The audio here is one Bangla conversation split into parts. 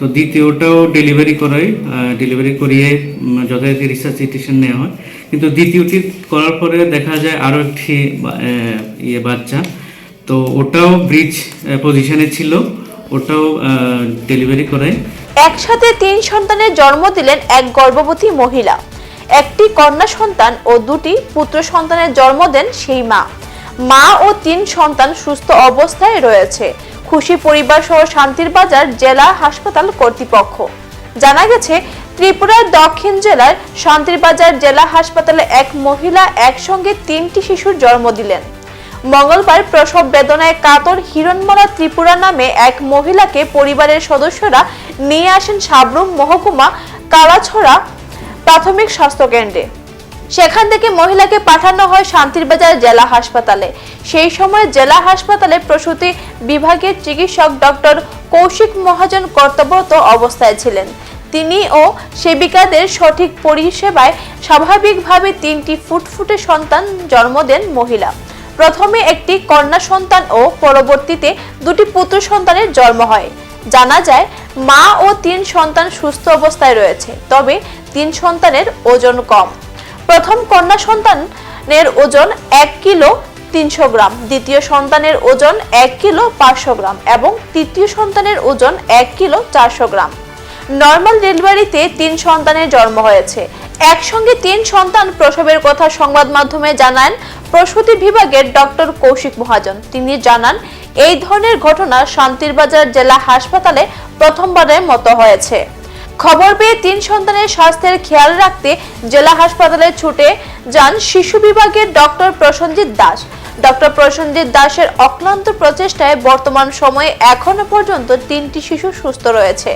তো দ্বিতীয়টাও ডেলিভারি করাই ডেলিভারি করিয়ে যথারীতি রিসার্চিটেশন নেওয়া হয়। কিন্তু দ্বিতীয়টি করার পরে দেখা যায় আরও একটি ইয়ে বাচ্চা। তো ওটাও ব্রিজ পজিশনে ছিল, ওটাও ডেলিভারি করাই। একসাথে তিন সন্তানের জন্ম দিলেন এক গর্ভবতী মহিলা। একটি কন্যা সন্তান ও দুটি পুত্র সন্তানের জন্ম দেন সেই মা। মা ও তিন সন্তান সুস্থ অবস্থায় রয়েছে। খুশি পরিবার সহ শান্তির বাজার জেলা হাসপাতাল কর্তৃপক্ষ। জানা গেছে, ত্রিপুরার দক্ষিণ জেলার শান্তির বাজার জেলা হাসপাতালে এক মহিলা একসঙ্গে তিনটি শিশুর জন্ম দিলেন। মঙ্গলবার প্রসব বেদনায় কাতর হিরণমলা ত্রিপুরা নামে এক মহিলাকে পরিবারের সদস্যরা নিয়ে আসেন সাবরুম মহকুমা কালাছড়া প্রাথমিক স্বাস্থ্য কেন্দ্রে। সেখান থেকে মহিলাকে পাঠানো হয় শান্তিরবাজার জেলা হাসপাতালে। সেই সময় জেলা হাসপাতালে প্রসূতি বিভাগের চিকিৎসক ডক্টর কৌশিক মহাজন কর্তব্যরত অবস্থায় ছিলেন। তিনি ও সেবিকাদের সঠিক পরিষেবায় স্বাভাবিকভাবে তিনটি ফুটফুটে সন্তান জন্ম দেন মহিলা। প্রথমে একটি কন্যা সন্তান ও পরবর্তীতে দুটি পুত্র সন্তানের জন্ম হয়। জানা যায়, মা ও তিন সন্তান সুস্থ অবস্থায় রয়েছে, তবে তিন সন্তানের ওজন কম। প্রথম কন্যা সন্তানের ওজন এক কিলো তিনশো গ্রাম, দ্বিতীয় সন্তানের ওজন এক কিলো পাঁচশো গ্রাম এবং তৃতীয় সন্তানের ওজন এক কিলো চারশো গ্রাম। নর্মাল ডেলিভারিতে তিন সন্তানের জন্ম হয়েছে। একসঙ্গে তিন সন্তান প্রসবের কথা সংবাদ মাধ্যমে জানান প্রসূতি বিভাগের ডক্টর কৌশিক মহাজন। তিনি জানান, এই ধরনের ঘটনা শান্তিরবাজার জেলা হাসপাতালে প্রথমবারের মতো হয়েছে। খবর পেয়ে তিন সন্তানের স্বাস্থ্যের খেয়াল রাখতে জেলা হাসপাতালে ছুটে যান শিশু বিভাগের ডক্টর প্রসঞ্জিৎ দাস। ডক্টর প্রসঞ্জিৎ দাসের অক্লান্ত প্রচেষ্টায় বর্তমান সময়ে এখনও পর্যন্ত তিনটি শিশু সুস্থ রয়েছে।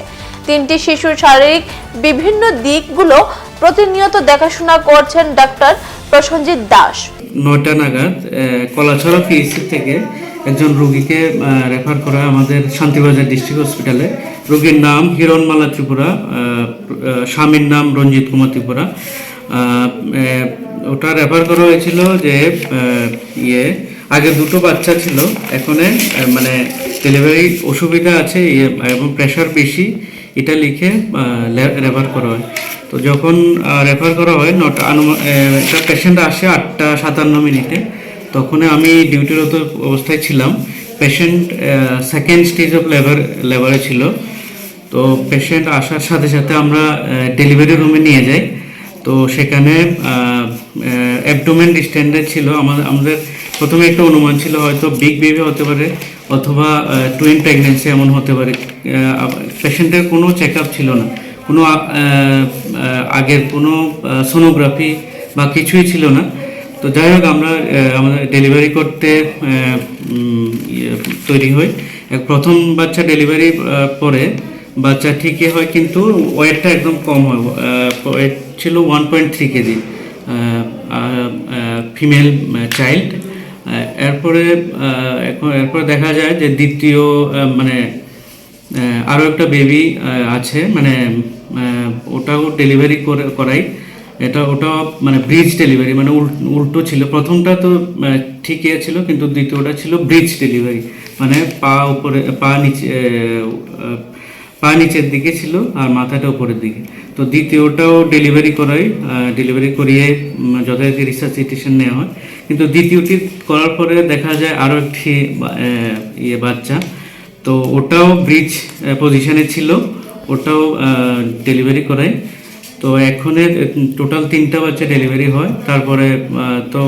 তিনটি শিশুর শারীরিক বিভিন্ন দিকগুলো প্রতিনিয়ত দেখাশোনা করছেন ডক্টর প্রসঞ্জিৎ দাস। নয়টা নাগাদ কলাছড়া পিএসসি থেকে একজন রোগীকে রেফার করা আমাদের শান্তিবাজার ডিস্ট্রিক্ট হসপিটালে রোগীর নাম হিরণমালা ত্রিপুরা স্বামীর নাম রঞ্জিত কুমার ত্রিপুরা। ওটা রেফার করা হয়েছিল যে ইয়ে আগে দুটো বাচ্চা ছিল এখন মানে ডেলিভারি অসুবিধা আছে ইয়ে, এবং প্রেশার বেশি এটা লিখে রেফার করা হয়। তো যখন রেফার করা হয় নটা একটা পেশেন্ট আসে আটটা সাতান্ন মিনিটে তখন আমি ডিউটিরত অবস্থায় ছিলাম। Patient second stage of labour লেবারে ছিল। তো পেশেন্ট আসার সাথে সাথে আমরা ডেলিভারি রুমে নিয়ে যাই। তো সেখানে অ্যাবডোমেন স্ট্যান্ডার্ড ছিল। আমাদের আমাদের প্রথমে একটা অনুমান ছিল হয়তো বিগ বেবি হতে পারে অথবা টুইন প্রেগনেন্সি এমন হতে পারে। পেশেন্টের কোনো চেক আপ ছিল না। কোনো আগের কোনো সোনোগ্রাফি বা কিছুই ছিল না। তো যাই হোক আমরা আমাদের ডেলিভারি করতে ইয়ে, তৈরি হই। প্রথম বাচ্চা ডেলিভারি পরে বাচ্চা ঠিকই হয়, কিন্তু ওয়েটটা একদম কম হয়। ওয়েট ছিল one point three KG. Female child এরপরে এখন এরপরে দেখা যায় যে দ্বিতীয় মানে আরও একটা বেবি আছে। মানে ওটাও ডেলিভারি করে, করাই। এটা ওটা মানে ব্রিজ ডেলিভারি মানে উল- উল্টো ছিল। প্রথমটা তো ঠিকই ছিল, কিন্তু দ্বিতীয়টা ছিল ব্রিজ ডেলিভারি মানে পা উপরে, পা নিচে পা নিচের দিকে ছিল আর মাথাটা উপরের দিকে। তো দ্বিতীয়টাও ডেলিভারি করাই ডেলিভারি করিয়ে উম, রিসার্চ রিসার্চিটেশন নেওয়া হয়। কিন্তু দ্বিতীয়টি করার পরে দেখা যায় আরও একটি ইয়ে বাচ্চা। তো ওটাও ব্রিজ পজিশনে ছিল ওটাও ডেলিভারি করাই। তো এখনের টোটাল তিনটা বাচ্চা ডেলিভারি হয়। তারপরে তো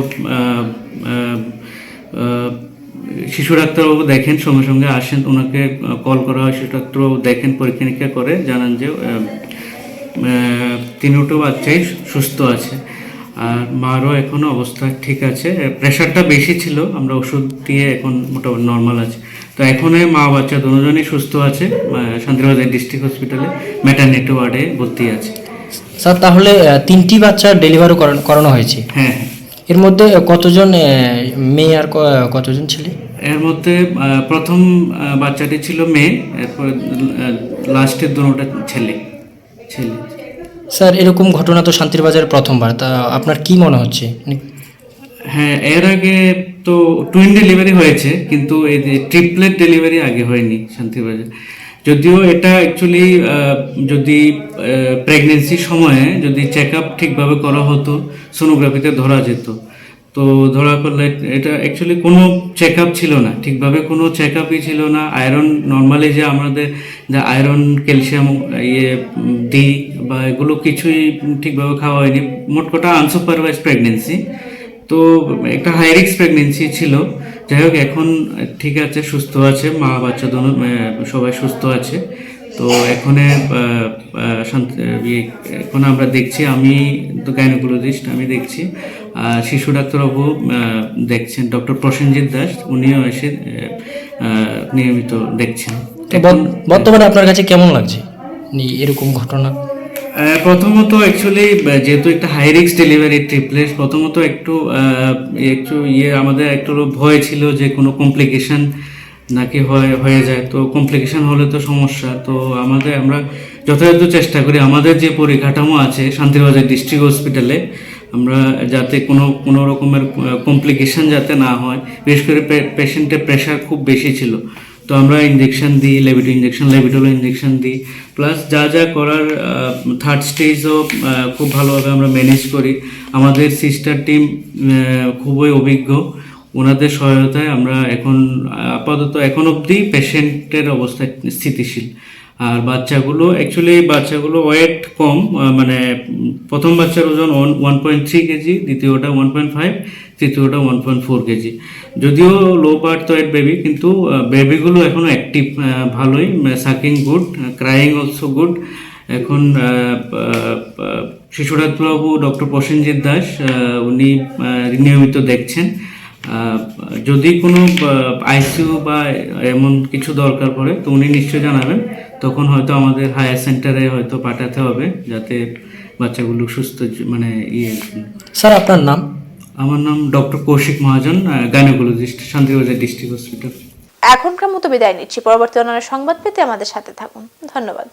শিশু ডাক্তারবাবু দেখেন সঙ্গে সঙ্গে আসেন ওনাকে কল করা হয় শিশু ডাক্তারবাবু দেখেন পরীক্ষা নিরীক্ষা করে জানান যে আহ, বাচ্চাই সুস্থ আছে আর মারও এখনও অবস্থা ঠিক আছে। প্রেশারটা বেশি ছিল আমরা ওষুধ দিয়ে এখন মোটামুটি নর্মাল আছে। তো এখন মা বাচ্চা দুজনই সুস্থ আছে শান্তিবাজার ডিস্ট্রিক্ট হসপিটালে ম্যাটারনিটি ওয়ার্ডে ভর্তি আছে। স্যার তাহলে তিনটি বাচ্চা ডেলিভারি করানো হয়েছে? হ্যাঁ হ্যাঁ। এর মধ্যে কতজন মেয়ে আর কতজন ছেলে? এর মধ্যে প্রথম বাচ্চাটি ছিল মেয়ে এরপর লাস্টের দুটোটা ছেলে। ছেলে। স্যার এরকম ঘটনা তো শান্তির বাজারে প্রথমবার তা আপনার কি মনে হচ্ছে? মানে হ্যাঁ এর আগে তো টুইন ডেলিভারি হয়েছে কিন্তু এই যে ট্রিপলেট ডেলিভারি আগে হয়নি শান্তিবাজার যদিও এটা অ্যাকচুয়ালি যদি প্রেগনেন্সির সময়ে যদি চেক আপ ঠিকভাবে করা হতো সোনোগ্রাফিতে ধরা যেত। তো ধরা পড়লে এটা অ্যাকচুয়ালি কোনো চেক আপ ছিল না, ঠিকভাবে কোনো চেক আপই ছিল না। আয়রন নর্মালি যে আমাদের যে আয়রন ক্যালসিয়াম ইয়ে দিই বা এগুলো কিছুই ঠিকভাবে খাওয়া হয়নি। মোট কথা আনসুপারভাইজ প্রেগনেন্সি তো একটা হাই রিস্ক প্রেগনেন্সি ছিল। যাই হোক, এখন ঠিক আছে, সুস্থ আছে, মা, বাচ্চা দোনো সবাই সুস্থ আছে। তো এখন ইয়ে, এখন আমরা দেখছি আমি তো গাইনোকোলজিস্ট আমি দেখছি আর শিশু ডাক্তারবাবু দেখছেন ডক্টর প্রসেনজিৎ দাস উনিও এসে নিয়মিত দেখছেন। বর্তমানে আপনার কাছে কেমন লাগছে? এরকম ঘটনা? প্রথমত অ্যাকচুয়ালি যেহেতু একটা হাই রিক্স ডেলিভারি ট্রিপলেস প্রথমত একটু একটু ইয়ে আমাদের একটু ভয় ছিল যে কোনো কমপ্লিকেশন নাকি হয়, হয়ে যায়, তো কমপ্লিকেশন হলে তো সমস্যা। তো আমাদের, আমরা যথাযথ চেষ্টা করি, আমাদের যে পরিকাঠামো আছে শান্তিবাজার ডিস্ট্রিক্ট হসপিটালে আমরা যাতে কোনো কোনো রকমের কমপ্লিকেশন যাতে না হয়, বিশেষ করে পেশেন্টের প্রেশার খুব বেশি ছিল। তো আমরা ইঞ্জেকশন দিই লেবিটো ইঞ্জেকশন লেবিটোলো ইঞ্জেকশন দিই। প্লাস যা যা করার থার্ড স্টেজও খুব ভালোভাবে আমরা ম্যানেজ করি। আমাদের সিস্টার টিম খুবই অভিজ্ঞ। ওনাদের সহায়তায় আমরা এখন আপাতত এখন অবধি পেশেন্টের অবস্থা স্থিতিশীল। আর বাচ্চাগুলো অ্যাকচুয়ালি বাচ্চাগুলো ওয়েট কম মানে প্রথম বাচ্চার ওজন one one point three KG দ্বিতীয়টা ওয়ান পয়েন্ট ফাইভ তৃতীয়টা ওয়ান পয়েন্ট ফোর কেজি। যদিও লো বার্থ ওয়েট বেবি কিন্তু বেবিগুলো এখনও অ্যাক্টিভ ভালোই sucking good crying also good এখন আহ, আহ, শিশু ডাক্তারবাবু ডক্টর প্রসেনজিৎ দাস উনি নিয়মিত দেখছেন। যদি কোনো আইসিইউ বা এমন কিছু দরকার পড়ে তো উনি নিশ্চয়ই জানাবেন। তখন হয়তো আমাদের হায়ার সেন্টারে হয়তো পাঠাতে হবে যাতে বাচ্চাগুলো সুস্থ মানে ইয়ে স্যার আপনার নাম? আমার নাম doctor Kaushik Mahajan gynaecologist Shantibazar district hospital. এখনকার মতো বিদায় নিচ্ছি। পরবর্তী অন্যান্য সংবাদ পেতে আমাদের সাথে থাকুন। ধন্যবাদ।